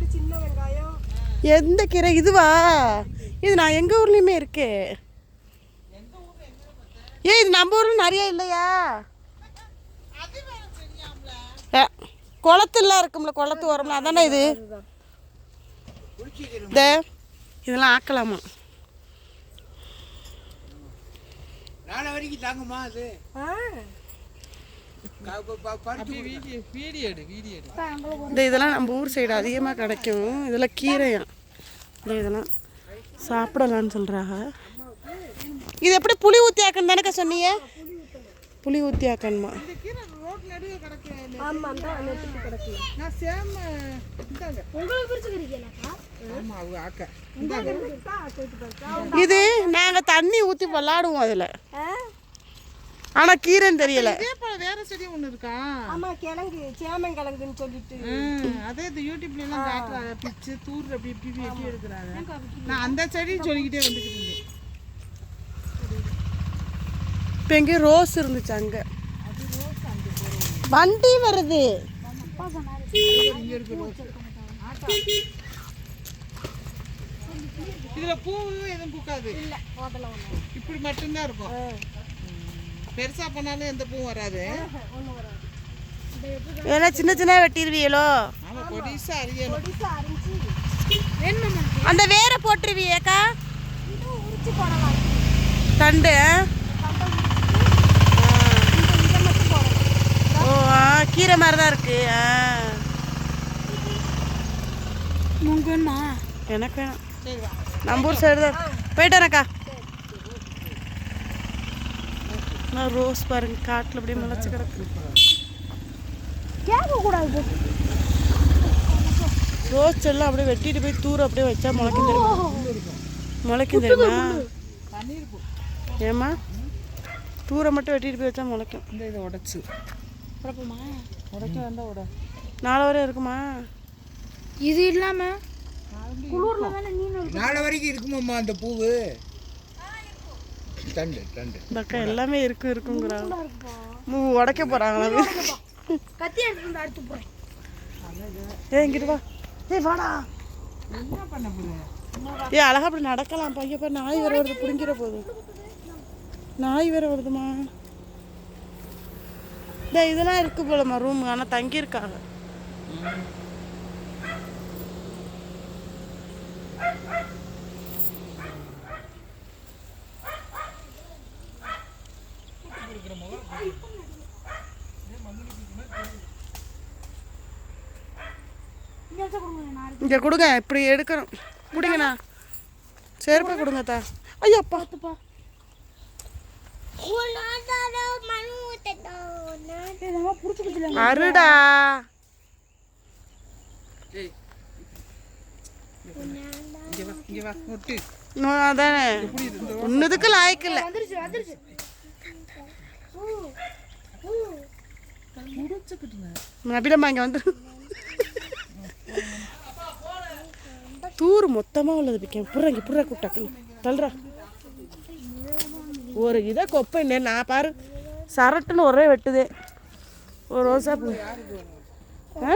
சின்ன வெங்காயம். எந்த கீரை? இதுவா? இது நான் எங்கள் ஊர்லேயுமே இருக்கே. ஏ இது நம்ம ஊரில் நிறைய இல்லையா? குளத்துலாம் இருக்கும்ல குளத்து ஓரம்ல. அதானே இது? இந்த இதெல்லாம் ஆக்கலாமா? நாளை வரைக்கும் அது? ஆ. இந்த இதெல்லாம் நம்ம ஊர் சைடு அதிகமாக கிடைக்கும். இதெல்லாம் கீரையா இந்த இதெல்லாம் சாப்பிடலான்னு சொல்கிறாங்க இது எப்படி புளி ஊற்றி ஆக்கணும் தானேக்கா சொன்னீங்க? புளி ஊற்றி ஆக்கணுமா இது நாங்கள் தண்ணி ஊற்றி விளாடுவோம் அதில். ஆனால் கீரைன்னு தெரியல. இதே போல வேற செடி ஒண்ணு இருக்கா? ஆமா கிழங்கு சேமங்கிழங்குன்னு சொல்லிட்டு. அதே இந்த யூடியூப்ல எல்லாம் காட்டுறாங்க பிச்சு தூர் அப்படி இப்படி வெட்டி எடுக்கிறாங்க. நான் அந்த செடி சொல்லிக்கிட்டே வந்துக்கிட்டு இருந்தேன். இப்போ எங்கே ரோஸ் இருந்துச்சு அங்கே. வண்டி வருது. இதுல பூ எதுவும் பூக்காது. இப்படி மட்டும்தான் இருக்கும். பெருசா பண்ணாலும் எந்த பூவும் வராது. ஏன்னா சின்ன சின்ன வெட்டிடுவீங்களோ அந்த வேரை போட்டுருவியேக்கா தண்டு ஓ ஆ கீரை மாதிரி தான் இருக்கு எனக்கு நம்ம ஊர் சைடு தான். போயிட்டானக்கா நான் ரோஸ் பாருங்க காட்டில் அப்படியே முளைச்சு கிடக்கு. கேட்க கூடாது. ரோஸ் எல்லாம் அப்படியே வெட்டிட்டு போய் தூர அப்படியே வச்சா முளைக்கும் தெரியுமா? முளைக்கும் தெரியுமா? பன்னீர் பூ ஏம்மா? தூர மட்டும் வெட்டிட்டு போய் வச்சா முளைக்கும். இந்த இதை உடைச்சு. உடைக்க வேண்டாம் உட. நாலு வரை இருக்குமா? இது இல்லாம குளூர்ல வேணா நீ நாளை வரைக்கும் இருக்குமாம்மா அந்த பூவு? அக்கா எல்லாமே இருக்கும் இருக்குங்கிறாங்க மூ உடைக்க போகிறாங்களா கத்தி எடுத்து வந்து அடுத்து போறேன் ஏ இங்கிட்டு வா. ஏய் வாடா. என்ன பண்ண போகுது ஏ அழகா அப்படி நடக்கலாம். பையன் பாரு நாய் வேற வருது பிடிங்கிற போகுது நாய் வேற வருதுமா. டேய் இதெல்லாம் இருக்கு போலம்மா ரூம் ஆனால் தங்கியிருக்காங்க. இங்கே கொடுங்க இப்படி எடுக்கணும். பிடிங்கண்ணா செருப்பை கொடுங்க தா ஐயோ பார்த்துப்பா அருடா அதானே. ஒன்றுதுக்கு லாய்க்கு இல்லை. வந்துருச்சு வந்துருச்சு நபிலம்மா இங்கே வந்து தூர் மொத்தமாக உள்ளது பிக்கேன் புடுற இங்கே புடுற கூப்பிட்டாக்கு தள்ளுறா. ஒரு இதை கொப்பை நான் பாரு. சரட்டுன்னு ஒரே வெட்டுதே. ஒரு ரோசா பூ. ஆ?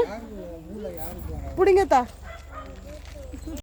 பிடிங்கத்தா